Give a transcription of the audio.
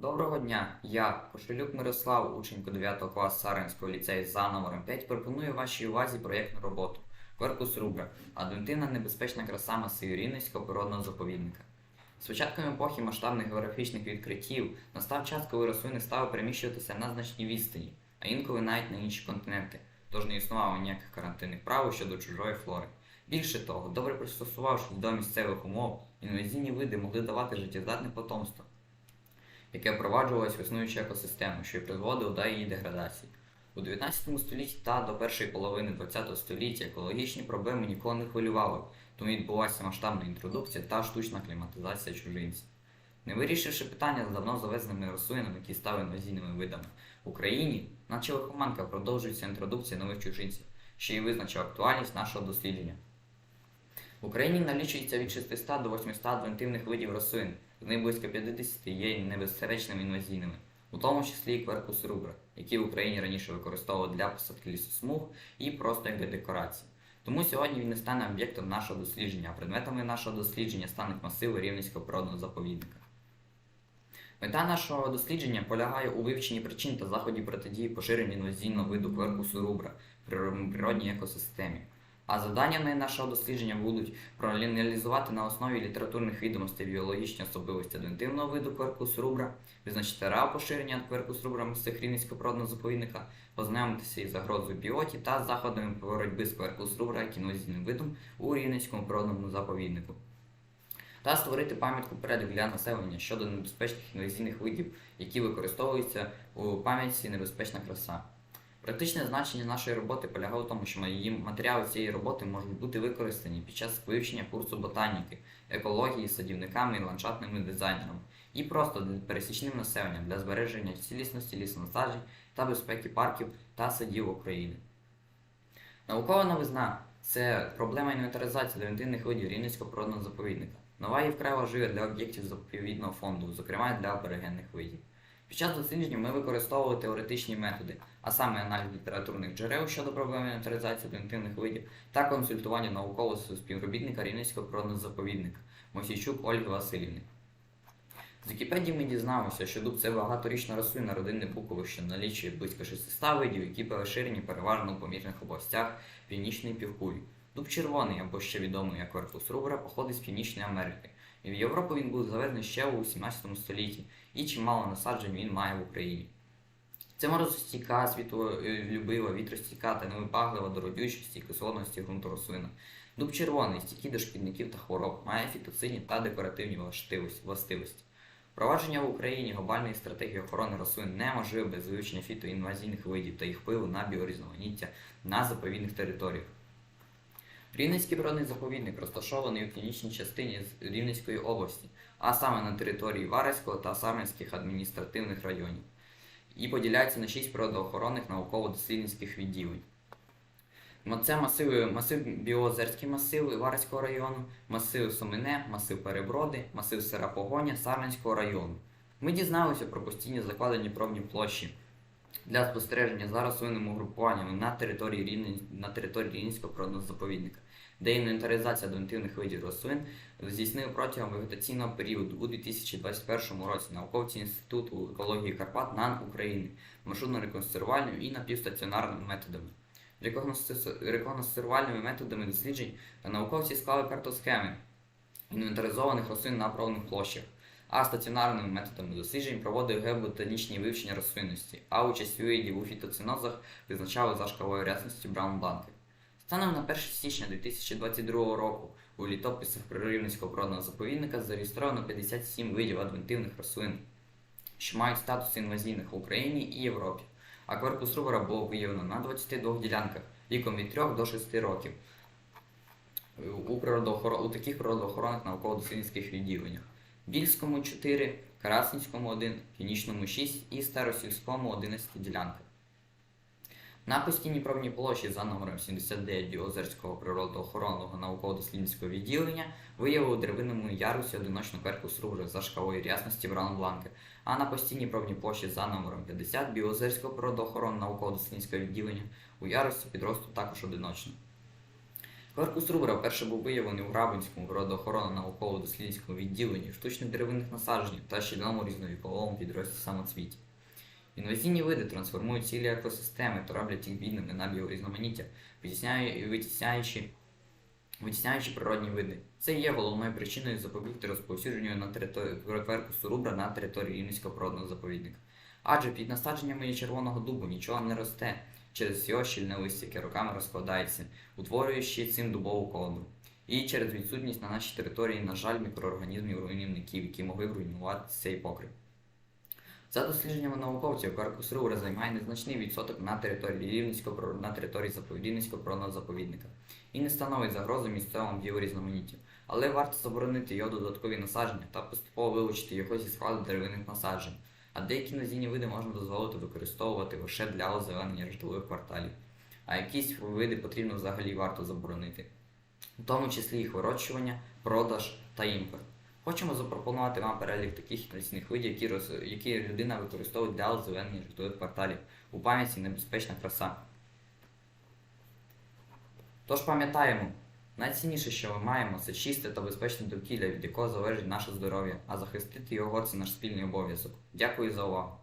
Доброго дня! Я, Кошелюк Мирослав, учень 9 класу Саренського ліцею за номером 5, пропоную вашій увазі проєктну роботу Корпус Рубра Адвентивна небезпечна краса масиву Рівненського природного заповідника. З початком епохи масштабних географічних відкриттів настав час, коли рослини стали переміщуватися на значні відстані, а інколи навіть на інші континенти, тож не існувало ніяких карантинних правил щодо чужої флори. Більше того, добре пристосувавшись до місцевих умов, інвазійні види могли давати життєздатне потомство яке впроваджувалось в існуючу екосистему, що й призводило до її деградації. У 19 столітті та до першої половини 20 століття екологічні проблеми ніколи не хвилювали, тому відбулася масштабна інтродукція та штучна кліматизація чужинців. Не вирішивши питання з давно завезеними рослинами, які стали інвазійними видами, в Україні, наче лихоманка, продовжується інтродукція нових чужинців, що й визначив актуальність нашого дослідження. В Україні налічується від 600 до 800 адвентивних видів рослин, з них близько 50 є небезпечними інвазійними, у тому числі і кверкус рубра, який в Україні раніше використовували для посадки лісосмуг і просто як для декорації. Тому сьогодні він не стане об'єктом нашого дослідження, а предметами нашого дослідження стануть масиви Рівненського природного заповідника. Мета нашого дослідження полягає у вивченні причин та заходів протидії поширенню інвазійного виду кверкусу рубра в природній екосистемі. А завданнями нашого дослідження будуть проаналізувати на основі літературних відомостей біологічні особливості адвентивного виду кверкус рубра, визначити реал поширення кверкус рубра місцях Рівненського природного заповідника, познайомитися із загрозою біоті та заходами боротьби з кверкус рубра як інвазійним видом у Рівненському природному заповіднику. Та створити пам'ятку перелік для населення щодо небезпечних інвазійних видів, які використовуються у пам'ятці небезпечна краса. Практичне значення нашої роботи полягає в тому, що її матеріали цієї роботи можуть бути використані під час вивчення курсу ботаніки, екології, садівниками і ландшафтними дизайнерами, і просто пересічним населенням для збереження цілісності лісонасаджень та безпеки парків та садів України. Наукова новизна це проблема інвентаризації превентивних видів Рівненського природного заповідника. Нова і вкрай важлива для об'єктів заповідного фонду, зокрема для аборигенних видів. Під час дослідження ми використовували теоретичні методи, а саме аналіз літературних джерел щодо проблеми інвентаризації превентивних видів та консультування наукового співробітника Рівненського природного заповідника Мосійчук Ольги Васильівни. З Вікіпедії ми дізналися, що дуб це багаторічна рослина родини букових, що налічує близько 600 видів, які поширені переважно у помірних областях Північної півкулі. Дуб червоний, або ще відомий як корпус рубра, походить з Північної Америки. В Європу він був завезений ще у 17 столітті, і чимало насаджень він має в Україні. Це морозостійка, світлолюбива, вітростійка та невибаглива до родючості і кислотності ґрунту рослина. Дуб червоний, стійкий до шкідників та хвороб, має фітоцидні та декоративні властивості-. Впровадження в Україні глобальної стратегії охорони рослин неможливе без вивчення фітоінвазійних видів та їх впливу на біорізноманіття на заповідних територіях. Рівненський природний заповідник розташований у північній частині Рівненської області, а саме на території Вареського та Сарненських адміністративних районів, і поділяється на шість природоохоронних науково-дослідницьких відділень. Це масиви, масив Біоозерський масив Вареського району, масив Сомине, масив Переброди, масив Сера Погоня Сарненського району. Ми дізналися про постійні закладені пробні площі для спостереження за рослинними угрупуваннями на території Рівнен... на території Рівненського природного заповідника, де інвентаризація адвентивних видів рослин здійснили протягом вегетаційного періоду у 2021 році науковці Інституту екології Карпат НАН України маршрутно-реконструвальними і напівстаціонарними методами. Рекогносци- методами досліджень науковці склали картосхеми інвентаризованих рослин на пробних площах, а стаціонарними методами досліджень проводили геоботанічні вивчення рослинності, а участь видів у фітоцинозах визначали за шкалою рясності Браун-Бланки. Станом на 1 січня 2022 року у літописах Прирівненського природного заповідника зареєстровано 57 видів адвентивних рослин, що мають статус інвазійних в Україні і Європі. А корпус рубера було виявлено на 22 ділянках віком від 3 до 6 років у, у таких природоохоронних науково-дослідницьких відділеннях. Більському 4, Карасинському 1, Північному 6 і Старосільському 11 ділянках. На постійній пробній площі за номером 79 Біозерського природоохоронного науково-дослідницького відділення виявили у деревинному ярусі одиночну перкус рубра за шкалою рясності Браун-Бланки, а на постійній пробній площі за номером 50 Біозерського природоохоронного науково-дослідницького відділення у ярусі підросту також одиночно. Корпус рубра вперше був виявлений у Грабинському природоохоронно-науково-дослідницькому відділенні штучних деревинних насаджень та щільному різновіковому підрості самоцвіті. Інвазійні види трансформують цілі екосистеми та роблять їх бідними на біорізноманіття, витісняючи, витісняючи природні види. Це є головною причиною запобігти розповсюдженню на території кверкусу рубра на території Рівненського природного заповідника. Адже під насадженнями червоного дубу нічого не росте через його щільне листя, яке роками розкладається, утворюючи цим дубову колоду. І через відсутність на нашій території, на жаль, мікроорганізмів руйнівників, які могли б руйнувати цей покрив. За дослідженнями науковців, корпус рубра займає незначний відсоток на території Рівненського на території Рівненського природного заповідника і не становить загрози місцевому біорізноманіттю. Але варто заборонити його додаткові насадження та поступово вилучити його зі складу деревинних насаджень. А деякі назійні види можна дозволити використовувати лише для озеленення житлових кварталів. А якісь види потрібно взагалі варто заборонити, в тому числі їх вирощування, продаж та імпорт. Хочемо запропонувати вам перелік таких інвазійних видів, які, роз... які людина використовує для озеленення житлових кварталів. У пам'яті небезпечна краса. Тож пам'ятаємо, найцінніше, що ми маємо, це чисте та безпечне довкілля, від якого залежить наше здоров'я, а захистити його це наш спільний обов'язок. Дякую за увагу.